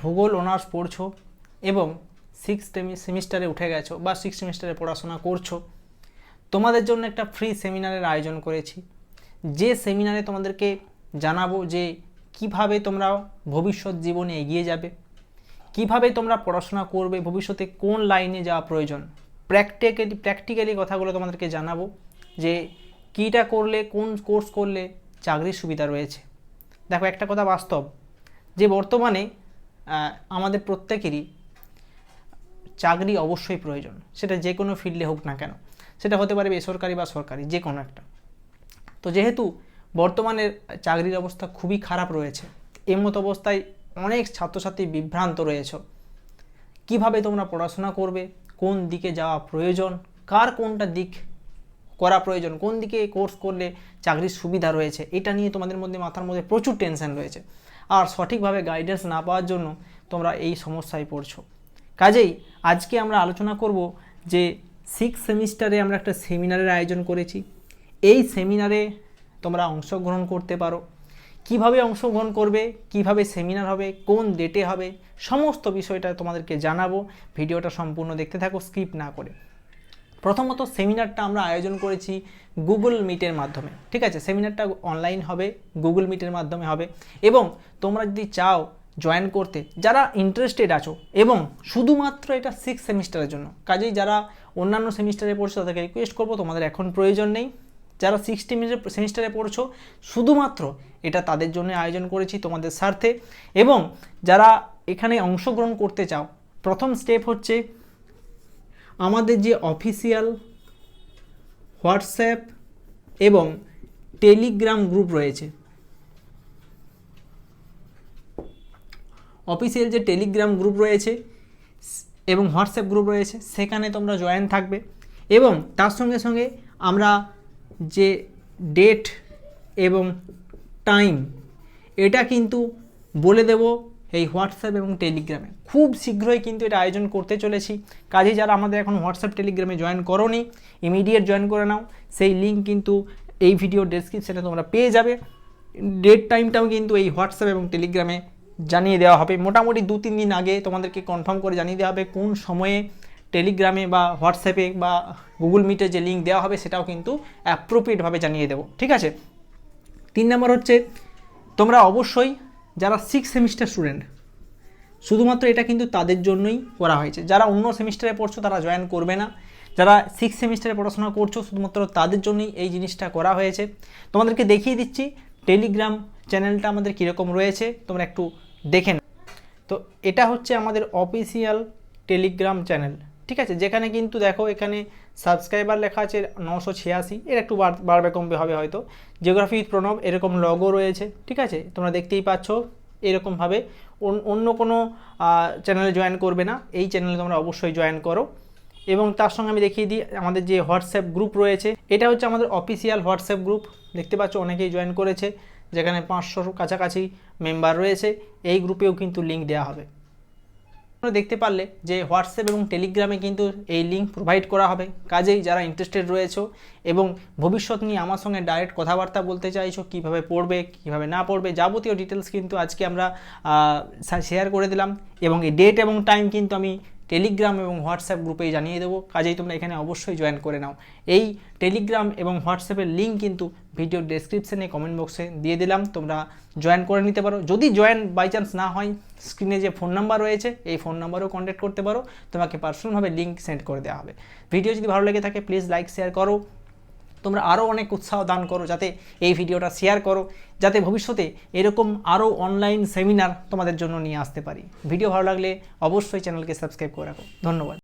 ভূগোল, অনার্স পড়ছো এবং সিক্স সেমিস্টারে উঠে গেছো বা সিক্স সেমিস্টারে পড়াশোনা করছ, তোমাদের জন্য একটা ফ্রি সেমিনারের আয়োজন করেছি। যে সেমিনারে তোমাদেরকে জানাব যে কীভাবে তোমরা ভবিষ্যৎ জীবনে এগিয়ে যাবে, কীভাবে তোমরা পড়াশোনা করবে, ভবিষ্যতে কোন লাইনে যাওয়া প্রয়োজন প্র্যাকটিক্যালি প্র্যাকটিক্যালি কথাগুলো তোমাদেরকে জানাব যে কীটা করলে, কোন কোর্স করলে চাকরির সুবিধা রয়েছে। দেখো একটা কথা বাস্তব, যে বর্তমানে আমাদের প্রত্যেকেরই চাকরি অবশ্যই প্রয়োজন। সেটা যে কোনো ফিল্ডে হোক না কেন। সেটা হতে পারে বেসরকারি বা সরকারি, যে কোনো একটা। তো যেহেতু বর্তমানে চাকরির অবস্থা খুবই খারাপ রয়েছে এই মতো অবস্থায় অনেক ছাত্রছাত্রী বিভ্রান্ত রয়েছে। কীভাবে তোমরা পড়াশোনা করবে? কোন দিকে যাওয়া প্রয়োজন? কার কোনটা দিক করা প্রয়োজন? কোন দিকে কোর্স করলে চাকরির সুবিধা রয়েছে? এটা নিয়ে তোমাদের মধ্যে মাথার মধ্যে প্রচুর টেনশন রয়েছে। আর সঠিকভাবে গাইডেন্স না পাওয়ার জন্য তোমরা এই সমস্যায় পড়ছো। কাজেই আজকে আমরা আলোচনা করব যে সিক্স সেমিস্টারে আমরা একটা সেমিনারের আয়োজন করেছি। এই সেমিনারে তোমরা অংশগ্রহণ করতে পারো। কীভাবে অংশগ্রহণ করবে, কীভাবে সেমিনার হবে, কোন ডেটে হবে, সমস্ত বিষয়টা তোমাদেরকে জানাব। ভিডিওটা সম্পূর্ণ দেখতে থাকো স্কিপ না করে। প্রথমত সেমিনারটা আমরা আয়োজন করেছি গুগল মিটের মাধ্যমে, ঠিক আছে? সেমিনারটা অনলাইন হবে, গুগল মিটের মাধ্যমে হবে। এবং তোমরা যদি চাও জয়েন করতে, যারা ইন্টারেস্টেড আছো, এবং শুধুমাত্র এটা সিক্স সেমিস্টারের জন্য, কাজেই যারা অন্যান্য সেমিস্টারে পড়ছো তাদেরকে রিকোয়েস্ট করব, তোমাদের এখন প্রয়োজন নেই। যারা সিক্সটি সেমিস্টারে পড়ছো, শুধুমাত্র এটা তাদের জন্য আয়োজন করেছি তোমাদের স্বার্থে। এবং যারা এখানে অংশগ্রহণ করতে চাও, প্রথম স্টেপ হচ্ছে আমাদের যে অফিসিয়াল হোয়াটসঅ্যাপ এবং টেলিগ্রাম গ্রুপ রয়েছে। অফিসিয়াল যে টেলিগ্রাম গ্রুপ রয়েছে এবং হোয়াটসঅ্যাপ গ্রুপ রয়েছে, সেখানে তোমরা জয়েন থাকবে এবং তার সঙ্গে সঙ্গে আমরা যে ডেট এবং টাইম, এটা কিন্তু বলে দেব এই হোয়াটসঅ্যাপ এবং টেলিগ্রামে। খুব শীঘ্রই কিন্তু এটা আয়োজন করতে চলেছি। কাজে যারা আমাদের এখন হোয়াটসঅ্যাপ, টেলিগ্রামে জয়েন করোনি ইমিডিয়েট জয়েন করে নাও। সেই লিঙ্ক কিন্তু এই ভিডিও ডেসক্রিপশানে তোমরা পেয়ে যাবে। ডেট টাইমটাও কিন্তু এই হোয়াটসঅ্যাপ এবং টেলিগ্রামে জানিয়ে দেওয়া হবে। মোটামুটি দু, তিন দিন আগে তোমাদেরকে কনফার্ম করে জানিয়ে দেওয়া হবে কোন সময়ে টেলিগ্রামে বা হোয়াটসঅ্যাপে বা গুগল মিটে যে লিঙ্ক দেওয়া হবে সেটাও কিন্তু অ্যাপ্রোপ্রিয়েটভাবে জানিয়ে দেবো। ঠিক আছে? তিন নম্বর হচ্ছে, তোমরা অবশ্যই যারা সিক্স সেমিস্টার স্টুডেন্ট শুধুমাত্র এটা কিন্তু তাদের জন্যই করা হয়েছে। যারা অন্য সেমিস্টারে পড়ছো, তারা জয়েন করবে না। যারা সিক্স সেমিস্টারে পড়াশোনা করছ, শুধুমাত্র তাদের জন্যই এই জিনিসটা করা হয়েছে। তোমাদেরকে দেখিয়ে দিচ্ছি টেলিগ্রাম চ্যানেলটা আমাদের কীরকম রয়েছে, তোমরা একটু দেখে তো এটা হচ্ছে আমাদের অফিসিয়াল টেলিগ্রাম চ্যানেল ঠিক আছে? যেখানে কিন্তু দেখো এখানে সাবস্ক্রাইবার লেখা আছে নশো ছিয়াশি। এর একটু বাড়- বাড়বে কমবে হবে হয়তো। জিওগ্রাফি প্রণব এরকম লগও রয়েছে, ঠিক আছে? তোমরা দেখতেই পাচ্ছ এরকমভাবে। অন- অন্য কোনো চ্যানেলে জয়েন করবে না। এই চ্যানেলে তোমরা অবশ্যই জয়েন করো। এবং তার সঙ্গে আমি দেখিয়ে দিই, আমাদের যে হোয়াটসঅ্যাপ গ্রুপ রয়েছে, এটা হচ্ছে আমাদের অফিসিয়াল হোয়াটসঅ্যাপ গ্রুপ দেখতে পাচ্ছ অনেকেই জয়েন করেছে, যেখানে পাঁচশোর কাছাকাছি মেম্বার রয়েছে। এই গ্রুপেও কিন্তু লিঙ্ক দেওয়া হবে। দেখতে পারলে যে হোয়াটসঅ্যাপ এবং টেলিগ্রামে কিন্তু এই লিঙ্ক প্রোভাইড করা হবে। কাজেই যারা ইন্টারেস্টেড রয়েছে এবং ভবিষ্যৎ নিয়ে আমার সঙ্গে ডাইরেক্ট কথাবার্তা বলতে চাইছো, কীভাবে পড়বে, কীভাবে না পড়বে, যাবতীয় ডিটেলস কিন্তু আজকে আমরা শেয়ার করে দিলাম এবং এই ডেট এবং টাইম কিন্তু আমি টেলিগ্রাম এবং হোয়াটসঅ্যাপ গ্রুপেই জানিয়ে দেবো। কাজেই তোমরা এখানে অবশ্যই জয়েন করে নাও। এই টেলিগ্রাম এবং হোয়াটসঅ্যাপের লিঙ্ক কিন্তু ভিডিও ডেসক্রিপশানে কমেন্ট বক্সে দিয়ে দিলাম। তোমরা জয়েন করে নিতে পারো। যদি জয়েন বাই চান্স না হয় স্ক্রিনে যে ফোন নাম্বার রয়েছে, এই ফোন নাম্বারেও কন্ট্যাক্ট করতে পারো। তোমাকে পার্সোনালভাবে লিঙ্ক সেন্ড করে দেওয়া হবে। ভিডিও যদি ভালো লেগে থাকে প্লিজ লাইক শেয়ার করো। তোমরা আরও অনেক উৎসাহ দান করো যাতে এই ভিডিওটা শেয়ার করো, যাতে ভবিষ্যতে এরকম আরও অনলাইন সেমিনার তোমাদের জন্য নিয়ে আসতে পারি। ভিডিও ভালো লাগলে অবশ্যই চ্যানেলকে সাবস্ক্রাইব করে রাখো। ধন্যবাদ।